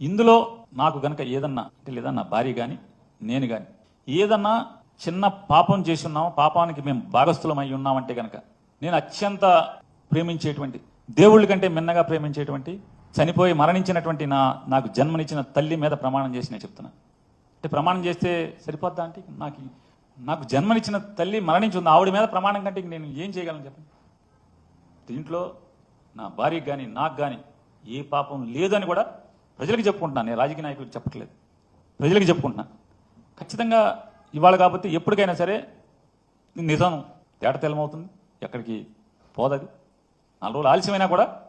ఇందులో నాకు గనక ఏదన్నా అంటే లేదా నా భార్య కానీ నేను కానీ ఏదన్నా చిన్న పాపం చేసి ఉన్నాం పాపానికి మేము భాగస్థులం అయి ఉన్నామంటే గనక నేను అత్యంత ప్రేమించేటువంటి దేవుళ్ళ కంటే మిన్నగా ప్రేమించేటువంటి చనిపోయి మరణించినటువంటి నా నాకు జన్మనిచ్చిన తల్లి మీద ప్రమాణం చేసి నేను చెప్తున్నా. అంటే ప్రమాణం చేస్తే సరిపోద్దా అంటే నాకు నాకు జన్మనిచ్చిన తల్లి మరణించి ఉంది. ఆవిడ మీద ప్రమాణం కంటే ఇంక నేను ఏం చేయగలను చెప్పండి? దీంట్లో నా భార్యకి కానీ నాకు కానీ ఏ పాపం లేదని కూడా ప్రజలకు చెప్పుకుంటున్నాను. నేను రాజకీయ నాయకులకు చెప్పట్లేదు. ప్రజలకు చెప్పుకుంటున్నాను. ఖచ్చితంగా ఇవాళ కాబట్టి ఎప్పటికైనా సరే నిజం. తేటతెల్లమవుతుంది ఎక్కడికి పోదది నాలుగు రోజులు ఆలస్యమైనా కూడా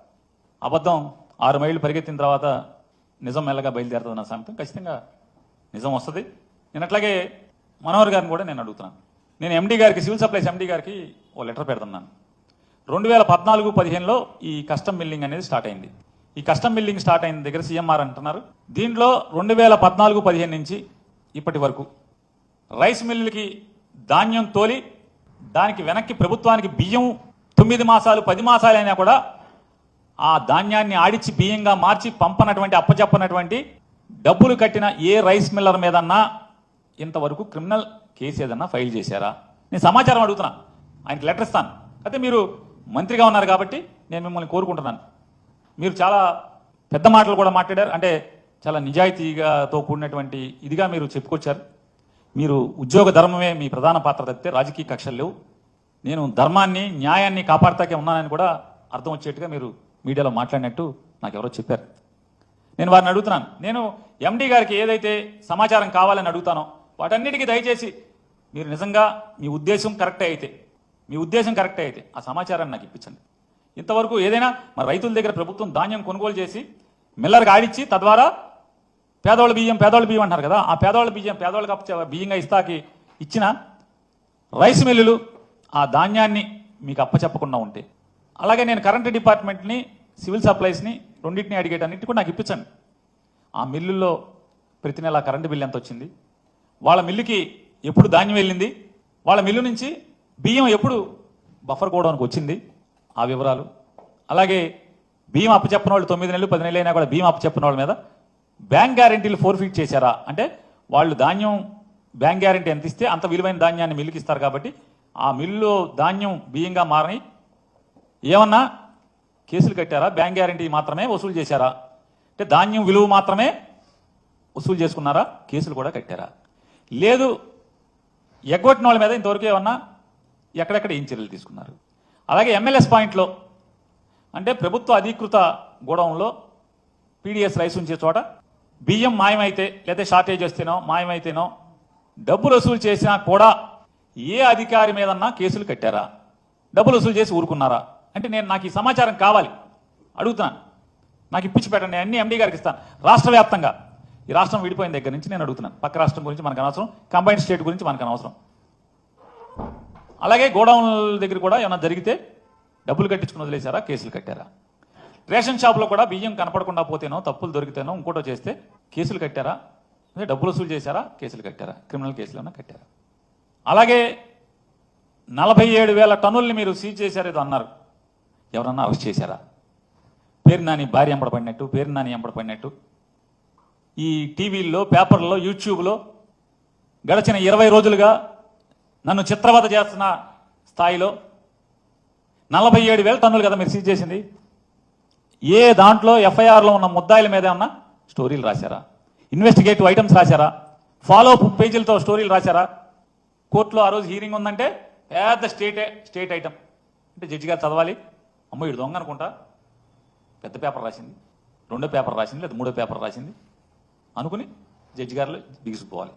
అబద్ధం ఆరు మైళ్ళు పరిగెత్తిన తర్వాత నిజం మెల్లగా బయలుదేరుతుంది నా ఖచ్చితంగా నిజం వస్తుంది. నేను అట్లాగే మనోహర్ గారిని కూడా నేను అడుగుతున్నాను. నేను ఎండీ గారికి సివిల్ సప్లైస్ ఎండీ గారికి ఓ లెటర్ పెడుతున్నాను. రెండు వేల పద్నాలుగు పదిహేనులో ఈ కస్టమ్ బిల్డింగ్ అనేది స్టార్ట్ అయింది. ఈ కస్టమ్ బిల్డింగ్ స్టార్ట్ అయిన దగ్గర సీఎంఆర్ అంటున్నారు. దీంట్లో రెండు వేల పద్నాలుగు పదిహేను నుంచి ఇప్పటి వరకు రైస్ మిల్లులకి ధాన్యం తోలి దానికి వెనక్కి ప్రభుత్వానికి బియ్యం తొమ్మిది మాసాలు పది మాసాలైనా కూడా ఆ ధాన్యాన్ని ఆడిచి బియ్యంగా మార్చి పంపనటువంటి అప్పచెప్పనటువంటి డబ్బులు కట్టిన ఏ రైస్ మిల్లర్ మీదన్నా ఇంతవరకు క్రిమినల్ కేసు ఏదన్నా ఫైల్ చేశారా? నేను సమాచారం అడుగుతున్నా. ఆయనకి లెటర్ ఇస్తాను. అయితే మీరు మంత్రిగా ఉన్నారు కాబట్టి నేను మిమ్మల్ని కోరుకుంటున్నాను. మీరు చాలా పెద్ద మాటలు కూడా మాట్లాడారు. అంటే చాలా నిజాయితీగాతో కూడినటువంటి ఇదిగా మీరు చెప్పుకొచ్చారు. మీరు ఉద్యోగ ధర్మమే మీ ప్రధాన పాత్ర తప్పితే రాజకీయ కక్షలు లేవు. నేను ధర్మాన్ని న్యాయాన్ని కాపాడతాకే ఉన్నానని కూడా అర్థం వచ్చేట్టుగా మీరు మీడియాలో మాట్లాడినట్టు నాకు ఎవరో చెప్పారు. నేను వారిని అడుగుతున్నాను. నేను ఎండీ గారికి ఏదైతే సమాచారం కావాలని అడుగుతానో వాటన్నిటికీ దయచేసి మీరు నిజంగా మీ ఉద్దేశం కరెక్టే అయితే మీ ఉద్దేశం కరెక్టే అయితే ఆ సమాచారాన్ని నాకు ఇప్పించండి. ఇంతవరకు ఏదైనా మరి రైతుల దగ్గర ప్రభుత్వం ధాన్యం కొనుగోలు చేసి మిల్లర్కి ఆడిచ్చి తద్వారా పేదవాళ్ళ బియ్యం పేదవాళ్ళ బియ్యం అంటారు కదా ఆ పేదవాళ్ళ బియ్యం పేదవాళ్ళకి బియ్యంగా ఇస్తాకి ఇచ్చిన రైస్ మిల్లులు ఆ ధాన్యాన్ని మీకు అప్పచెప్పకుండా ఉంటే. అలాగే నేను కరెంట్ డిపార్ట్మెంట్ని సివిల్ సప్లైస్ని రెండింటిని అడిగేటన్నిటి కూడా నాకు ఇప్పించండి. ఆ మిల్లుల్లో ప్రతి నెల కరెంటు బిల్లు ఎంత వచ్చింది? వాళ్ళ మిల్లుకి ఎప్పుడు ధాన్యం వెళ్ళింది? వాళ్ళ మిల్లు నుంచి బియ్యం ఎప్పుడు బఫర్ గోడౌన్కి వచ్చింది? ఆ వివరాలు. అలాగే భీమా చెప్పిన వాళ్ళు తొమ్మిది నెలలు పది నెలలు అయినా కూడా భీమా చెప్పిన వాళ్ళ మీద బ్యాంక్ గ్యారెంటీలు ఫోర్ఫిట్ చేశారా? అంటే వాళ్ళు ధాన్యం బ్యాంక్ గ్యారెంటీ ఎంత ఇస్తే అంత విలువైన ధాన్యాన్ని మిల్లుకి ఇస్తారు కాబట్టి ఆ మిల్లులో ధాన్యం బియ్యంగా మారని ఏమన్నా కేసులు కట్టారా? బ్యాంక్ గ్యారెంటీ మాత్రమే వసూలు చేశారా? అంటే ధాన్యం విలువ మాత్రమే వసూలు చేసుకున్నారా? కేసులు కూడా కట్టారా? లేదు ఎగ్గొట్టిన వాళ్ళ మీద ఇంతవరకు ఏమన్నా ఎక్కడెక్కడ ఏం చర్యలు తీసుకున్నారు? అలాగే ఎమ్మెల్యేస్ పాయింట్లో అంటే ప్రభుత్వ అధీకృత గోడౌన్లో పీడిఎస్ రైస్ ఉంచే చోట బియ్యం మాయమైతే లేదా షార్టేజ్ వస్తేనో మాయమైతేనో డబ్బులు వసూలు చేసినా కూడా ఏ అధికారి మీదన్నా కేసులు కట్టారా? డబ్బులు వసూలు చేసి ఊరుకున్నారా? అంటే నేను నాకు ఈ సమాచారం కావాలి. అడుగుతున్నాను. నాకు ఇప్పించి పెట్టండి. అన్ని ఎండీ గారికి ఇస్తాను. రాష్ట్ర వ్యాప్తంగా. ఈ రాష్ట్రం విడిపోయిన దగ్గర నుంచి నేను అడుగుతున్నాను. పక్క రాష్ట్రం గురించి మనకు అనవసరం. కంబైన్డ్ స్టేట్ గురించి మనకు అనవసరం. అలాగే గోడౌన్ల దగ్గర కూడా ఏమైనా జరిగితే డబ్బులు కట్టించుకుని వదిలేశారా? కేసులు కట్టారా? రేషన్ షాప్లో కూడా బియ్యం కనపడకుండా పోతేనో తప్పులు దొరికితేనో ఇంకోటో చేస్తే కేసులు కట్టారా? అంటే డబ్బులు వసూలు చేశారా? కేసులు కట్టారా? క్రిమినల్ కేసులు ఏమైనా కట్టారా? అలాగే నలభై ఏడు వేల టన్నుల్ని మీరు సీజ్ చేశారేదో అన్నారు. ఎవరన్నా అరెస్ట్ చేశారా? పేరు నాని భార్య ఎంబడపడినట్టు పేరు నాని ఎంబడపడినట్టు ఈ టీవీల్లో పేపర్లో యూట్యూబ్లో గడిచిన ఇరవై రోజులుగా నన్ను చిత్రవద చేస్తున్న స్థాయిలో నలభై ఏడు వేల టన్నులు కదా మీరు సీజ్ చేసింది. ఏ దాంట్లో ఎఫ్ఐఆర్లో ఉన్న ముద్దాయిల మీద ఏమన్నా స్టోరీలు రాశారా? ఇన్వెస్టిగేటివ్ ఐటమ్స్ రాశారా? ఫాలో అప్ పేజీలతో స్టోరీలు రాశారా? కోర్టులో ఆ రోజు హీరింగ్ ఉందంటే పెద్ద స్టేట్ స్టేట్ ఐటమ్. అంటే జడ్జి గారు చదవాలి. అమ్మో ఇడు దొంగ అనుకుంటా. పెద్ద పేపర్ రాసింది. రెండో పేపర్ రాసింది లేదా మూడో పేపర్ రాసింది. అనుకుని జడ్జి గారు బిగిసిపోవాలి